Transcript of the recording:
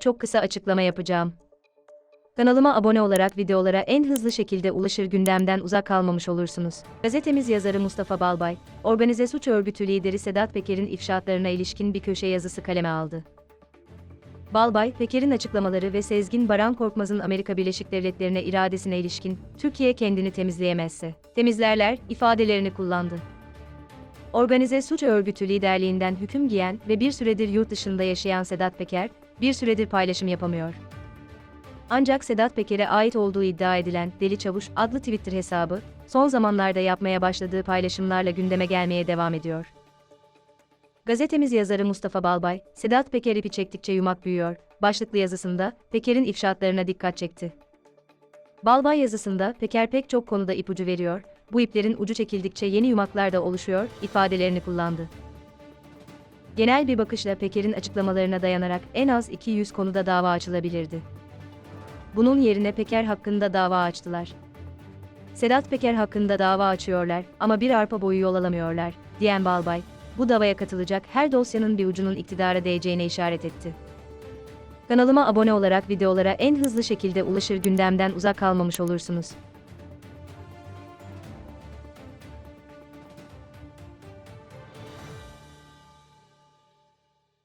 çok kısa açıklama yapacağım. Kanalıma abone olarak videolara en hızlı şekilde ulaşır gündemden uzak kalmamış olursunuz. Gazetemiz yazarı Mustafa Balbay, organize suç örgütü lideri Sedat Peker'in ifşaatlarına ilişkin bir köşe yazısı kaleme aldı. Balbay, Peker'in açıklamaları ve Sezgin Baran Korkmaz'ın Amerika Birleşik Devletleri'ne iradesine ilişkin, Türkiye kendini temizleyemezse, temizlerler, ifadelerini kullandı. Organize suç örgütü liderliğinden hüküm giyen ve bir süredir yurt dışında yaşayan Sedat Peker, bir süredir paylaşım yapamıyor. Ancak Sedat Peker'e ait olduğu iddia edilen Deli Çavuş adlı Twitter hesabı, son zamanlarda yapmaya başladığı paylaşımlarla gündeme gelmeye devam ediyor. Gazetemiz yazarı Mustafa Balbay, Sedat Peker ipi çektikçe yumak büyüyor, başlıklı yazısında Peker'in ifşaatlarına dikkat çekti. Balbay yazısında Peker pek çok konuda ipucu veriyor, bu iplerin ucu çekildikçe yeni yumaklar da oluşuyor, ifadelerini kullandı. Genel bir bakışla Peker'in açıklamalarına dayanarak en az 200 konuda dava açılabilirdi. Bunun yerine Peker hakkında dava açtılar. Sedat Peker hakkında dava açıyorlar ama bir arpa boyu yol alamıyorlar, diyen Balbay, bu davaya katılacak her dosyanın bir ucunun iktidara değeceğine işaret etti. Kanalıma abone olarak videolara en hızlı şekilde ulaşır gündemden uzak kalmamış olursunuz.